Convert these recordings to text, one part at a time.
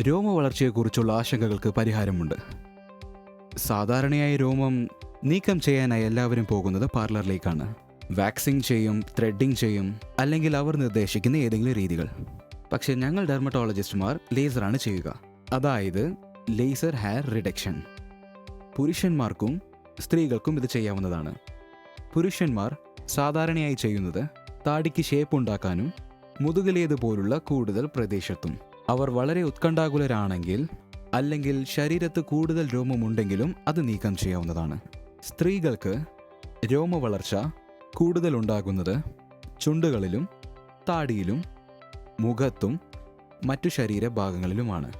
രോമ വളർച്ചയെക്കുറിച്ചുള്ള ആശങ്കകൾക്ക് പരിഹാരമുണ്ട്. സാധാരണയായി രോമം നീക്കം ചെയ്യാനായി എല്ലാവരും പോകുന്നത് പാർലറിലേക്കാണ്. വാക്സിംഗ് ചെയ്യും ത്രെഡിംഗ് ചെയ്യും അല്ലെങ്കിൽ അവർ നിർദ്ദേശിക്കുന്ന ഏതെങ്കിലും രീതികൾ. പക്ഷേ ഞങ്ങൾ ഡെർമറ്റോളജിസ്റ്റുമാർ ലേസറാണ് ചെയ്യുക. അതായത് ലേസർ ഹെയർ റിഡക്ഷൻ. പുരുഷന്മാർക്കും സ്ത്രീകൾക്കും ഇത് ചെയ്യാവുന്നതാണ്. പുരുഷന്മാർ സാധാരണയായി ചെയ്യുന്നത് താടിക്ക് ഷേപ്പ് ഉണ്ടാക്കാനും മുതുകിലേതുപോലുള്ള കൂടുതൽ പ്രദേശത്തും. അവർ വളരെ ഉത്കണ്ഠാകുലരാണെങ്കിൽ അല്ലെങ്കിൽ ശരീരത്ത് കൂടുതൽ രോമമുണ്ടെങ്കിലും അത് നീക്കം ചെയ്യാവുന്നതാണ്. സ്ത്രീകൾക്ക് രോമ വളർച്ച കൂടുതൽ ഉണ്ടാകുന്നത് ചുണ്ടുകളിലും താടിയിലും മുഖത്തും മറ്റു ശരീരഭാഗങ്ങളിലുമാണ്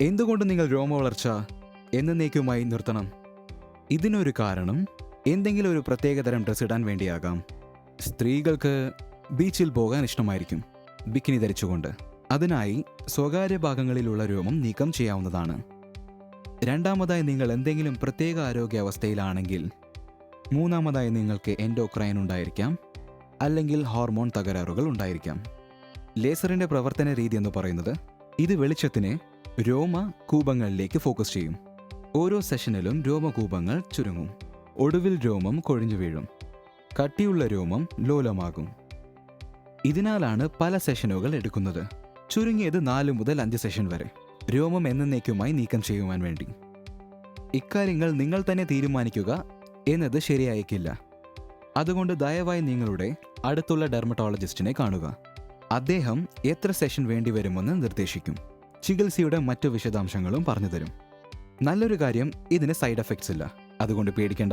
എന്തുകൊണ്ട് നിങ്ങൾ രോമ വളർച്ച എന്നേക്കുമായി നിർത്തണം? ഇതിനൊരു കാരണം എന്തെങ്കിലും ഒരു പ്രത്യേകതരം ഡ്രസ് ഇടാൻ വേണ്ടിയാകാം. സ്ത്രീകൾക്ക് ബീച്ചിൽ പോകാൻ ഇഷ്ടമായിരിക്കും. ബിക്കിനി ധരിച്ചുകൊണ്ട്. അതിനായി സ്വകാര്യ ഭാഗങ്ങളിലുള്ള രോമം നീക്കം ചെയ്യാവുന്നതാണ്. രണ്ടാമതായി നിങ്ങൾ എന്തെങ്കിലും പ്രത്യേക ആരോഗ്യാവസ്ഥയിലാണെങ്കിൽ മൂന്നാമതായി നിങ്ങൾക്ക് എൻഡോക്രൈൻ ഉണ്ടായിരിക്കാം അല്ലെങ്കിൽ ഹോർമോൺ തകരാറുകൾ ഉണ്ടായിരിക്കാം. ലേസറിന്റെ പ്രവർത്തന രീതി എന്ന് പറയുന്നത് ഇത് വെളിച്ചത്തിനെ രോമ കൂപങ്ങളിലേക്ക് ഫോക്കസ് ചെയ്യും. ഓരോ സെഷനിലും രോമകൂപങ്ങൾ ചുരുങ്ങും. ഒടുവിൽ രോമം കൊഴിഞ്ഞു വീഴും. കട്ടിയുള്ള രോമം ലോലമാകും. ഇതിനാലാണ് പല സെഷനുകൾ എടുക്കുന്നത്. ചുരുങ്ങിയത് നാല് മുതൽ അഞ്ച് സെഷൻ വരെ. രോമം എന്നേക്കുമായി നീക്കം ചെയ്യുവാൻ വേണ്ടി. ഇക്കാര്യങ്ങൾ നിങ്ങൾ തന്നെ തീരുമാനിക്കുക എന്നത് ശരിയായേക്കില്ല. അതുകൊണ്ട് ദയവായി നിങ്ങളുടെ അടുത്തുള്ള ഡെർമറ്റോളജിസ്റ്റിനെ കാണുക. അദ്ദേഹം എത്ര സെഷൻ വേണ്ടിവരുമെന്ന് നിർദ്ദേശിക്കും. ചികിത്സയുടെ മറ്റു വിശദാംശങ്ങളും പറഞ്ഞുതരും നല്ലൊരു കാര്യം ഇതിന് സൈഡ് എഫക്ട്സ് ഇല്ല. അതുകൊണ്ട് പേടിക്കേണ്ട.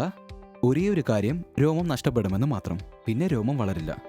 ഒരേ ഒരു കാര്യം രോമം നഷ്ടപ്പെടുമെന്ന് മാത്രം. പിന്നെ രോമം വളരില്ല.